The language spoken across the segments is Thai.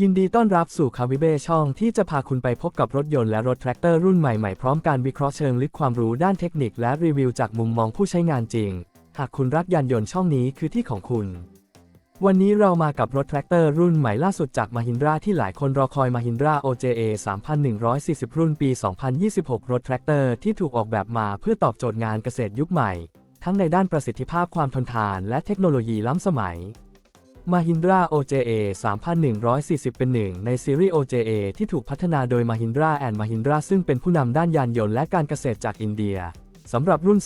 ยินดีต้อนรับสู่คาวิเบช่องที่จะพาคุณไปพบกับรถยนต์และรถแทรกเตอร์รุ่นใหม่ๆ พร้อมการวิเคราะห์เชิงลึกความรู้ด้านเทคนิคและรีวิวจากมุมมองผู้ใช้งานจริง หากคุณรักยานยนต์ช่องนี้คือที่ของคุณ วันนี้เรามากับรถแทรกเตอร์รุ่นใหม่ล่าสุดจาก Mahindra ที่หลายคนรอคอย Mahindra OJA 3140 รุ่นปี 2026 รถแทรกเตอร์ที่ถูกออกแบบมาเพื่อตอบโจทย์งานเกษตรยุคใหม่ ทั้งในด้านประสิทธิภาพความทนทานและเทคโนโลยีล้ำสมัย Mahindra OJA 3140 เป็นหนึ่งในซีรีส์ OJA ที่ถูกพัฒนาโดย Mahindra and Mahindra ซึ่งเป็นผู้นำด้านยานยนต์และการเกษตรจากอินเดียสำหรับรุ่น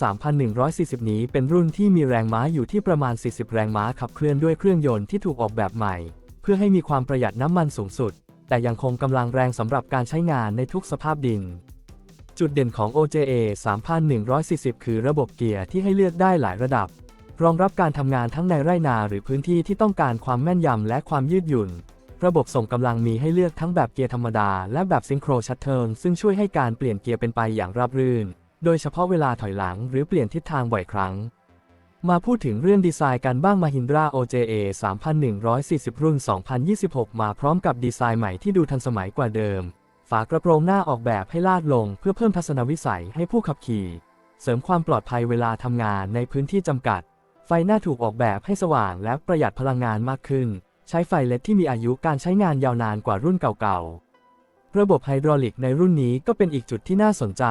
3140 นี้เป็นรุ่นที่มีแรงม้าอยู่ที่ประมาณ 40 แรงม้าขับเคลื่อนด้วยเครื่องยนต์ที่ถูกออกแบบใหม่ เพื่อให้มีความประหยัดน้ำมันสูงสุด แต่ยังคงกำลังแรงสำหรับการใช้งานในทุกสภาพดิน จุดเด่นของ OJA 3140 คือระบบเกียร์ที่ให้เลือกได้หลายระดับ รองรับการทำงานทั้งในไร่นาหรือพื้นที่ที่ต้องการความแม่นยำและความยืดหยุ่น ระบบส่งกำลังมีให้เลือกทั้งแบบเกียร์ธรรมดา และแบบซิงโครชัตเทิลซึ่งช่วยให้การเปลี่ยนเกียร์เป็นไปอย่างราบรื่น โดยเฉพาะเวลาถอยหลังหรือเปลี่ยนทิศทางบ่อยครั้ง มาพูดถึงเรื่องดีไซน์กันบ้าง Mahindra OJA 3140 รุ่น 2026 มาพร้อมกับดีไซน์ใหม่ที่ดูทันสมัยกว่าเดิม ฝากระโปรงหน้าออกแบบให้ลาดลง เพื่อเพิ่มทัศนวิสัยให้ผู้ขับขี่ เสริมความปลอดภัยเวลาทำงานในพื้นที่จำกัด ไฟหน้าถูกออกแบบให้สว่างและประหยัดพลังงานมากขึ้น ใช้ไฟเลดที่มีอายุการใช้งานยาวนานกว่ารุ่นเก่าๆ ระบบไฮดรอลิกในรุ่นนี้ก็เป็นอีกจุดที่น่าสนใจ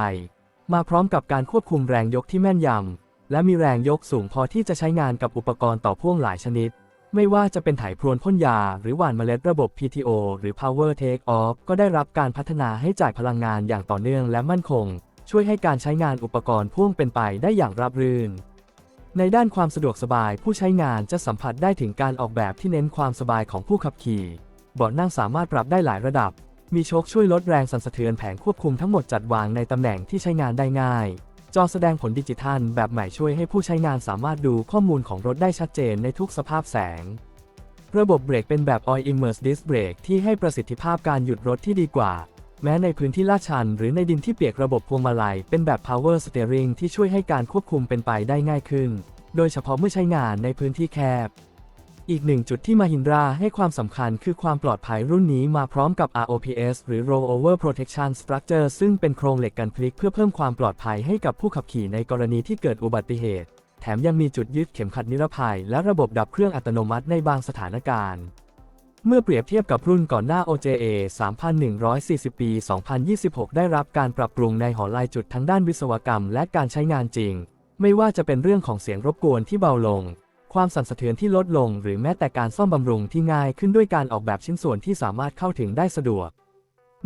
มาพร้อมกับการควบคุมแรงยกที่แม่นยำ และมีแรงยกสูงพอที่จะใช้งานกับอุปกรณ์ต่อพ่วงหลายชนิด ไม่ว่าจะเป็นไถพรวนพ่นยา หรือหว่านเมล็ดระบบ PTO หรือ Power Take Off ก็ได้รับการพัฒนาให้จ่ายพลังงานอย่างต่อเนื่องและมั่นคง ช่วยให้การใช้งานอุปกรณ์พ่วงเป็นไปได้อย่างราบรื่น ในด้านความสะดวกสบายผู้ใช้งานจะสัมผัสได้ถึงการออกแบบที่เน้นความสบายของผู้ขับขี่ เบาะนั่งสามารถปรับได้หลายระดับ มีโชคช่วยลดแรงสั่นสะเทือนแผงควบคุมทั้งหมดจัดวางในตำแหน่งที่ใช้งานได้ง่าย จอแสดงผลดิจิทัล แบบใหม่ช่วยให้ผู้ใช้งานสามารถดูข้อมูลของรถได้ชัดเจนในทุกสภาพแสง ระบบเบรกเป็นแบบ Oil Immerse Disc Brake ที่ให้ประสิทธิภาพการหยุดรถที่ดีกว่า แม้ในพื้นที่ลาดชัน หรือในดินที่เปียกระบบพวงมาลัยเป็นแบบ Power Steering ที่ช่วยให้การควบคุมเป็นไปได้ง่ายขึ้น โดยเฉพาะเมื่อใช้งานในพื้นที่แคบ อีกหนึ่งจุดที่มาฮินราให้ความสำคัญคือความปลอดภัยรุ่นนี้มาพร้อมกับ ROPS หรือ Rollover Protection Structure ซึ่งเป็นโครงเหล็กกันพลิกเพื่อเพิ่มความปลอดภัยให้กับผู้ขับขี่ในกรณีที่เกิดอุบัติเหตุ แถมยังมีจุดยึดเข็มขัดนิรภัย และระบบดับเครื่องอัตโนมัติในบางสถานการณ์เมื่อเปรียบเทียบกับรุ่นก่อนหน้า OJA 3140 ปี 2026 ได้รับการปรับปรุงในหอลายจุดทั้งด้านวิศวกรรมและการใช้งานจริง ไม่ว่าจะเป็นเรื่องของเสียงรบกวนที่เบาลง ความสั่นสะเทือนที่ลดลง หรือแม้แต่การซ่อมบำรุงที่ง่ายขึ้นด้วยการออกแบบชิ้นส่วนที่สามารถเข้าถึงได้สะดวก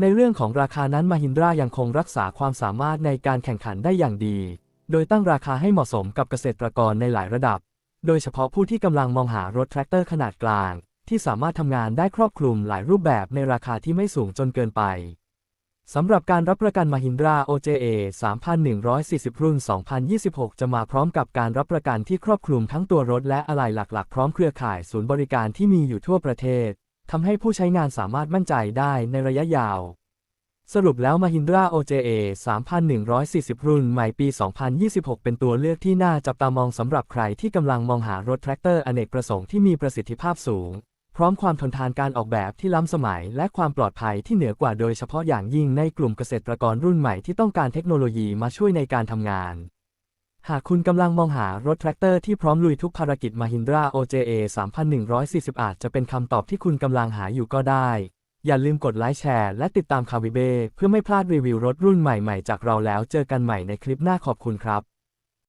ในเรื่องของราคานั้นมาฮินดรายังคงรักษาความสามารถในการแข่งขันได้อย่างดี โดยตั้งราคาให้เหมาะสมกับเกษตรกรในหลายระดับ โดยเฉพาะผู้ที่กำลังมองหารถแทรกเตอร์ขนาดกลาง ที่สามารถทำงานได้ครอบคลุมหลายรูปแบบในราคาที่ไม่สูงจนเกินไป สำหรับการรับประกัน Mahindra OJA 3140 รุ่น 2026 จะมาพร้อมกับการรับประกันที่ครอบคลุมทั้งตัวรถและอะไหล่หลัก ๆ พร้อมเครือข่ายศูนย์บริการที่มีอยู่ทั่วประเทศ ทำให้ผู้ใช้งานสามารถมั่นใจได้ในระยะยาว สรุปแล้ว Mahindra OJA 3140 รุ่นใหม่ปี 2026 เป็นตัวเลือกที่น่าจับตามองสำหรับใครที่กำลังมองหารถแทรกเตอร์อเนกประสงค์ที่มีประสิทธิภาพสูง พร้อมความทนทานการออกแบบที่ล้ำสมัย และความปลอดภัยที่เหนือกว่าโดยเฉพาะอย่างยิ่งในกลุ่มเกษตรกรรุ่นใหม่ที่ต้องการเทคโนโลยีมาช่วยในการทำงาน หากคุณกำลังมองหารถแทรกเตอร์ที่พร้อมลุยทุกภารกิจ Mahindra OJA 3140 อาจจะเป็นคำตอบที่คุณกำลังหาอยู่ก็ได้ อย่าลืมกดไลค์แชร์และติดตามคาวิเบ้เพื่อไม่พลาดรีวิวรถรุ่นใหม่ๆ จากเราแล้วเจอกันใหม่ในคลิปหน้าขอบคุณครับ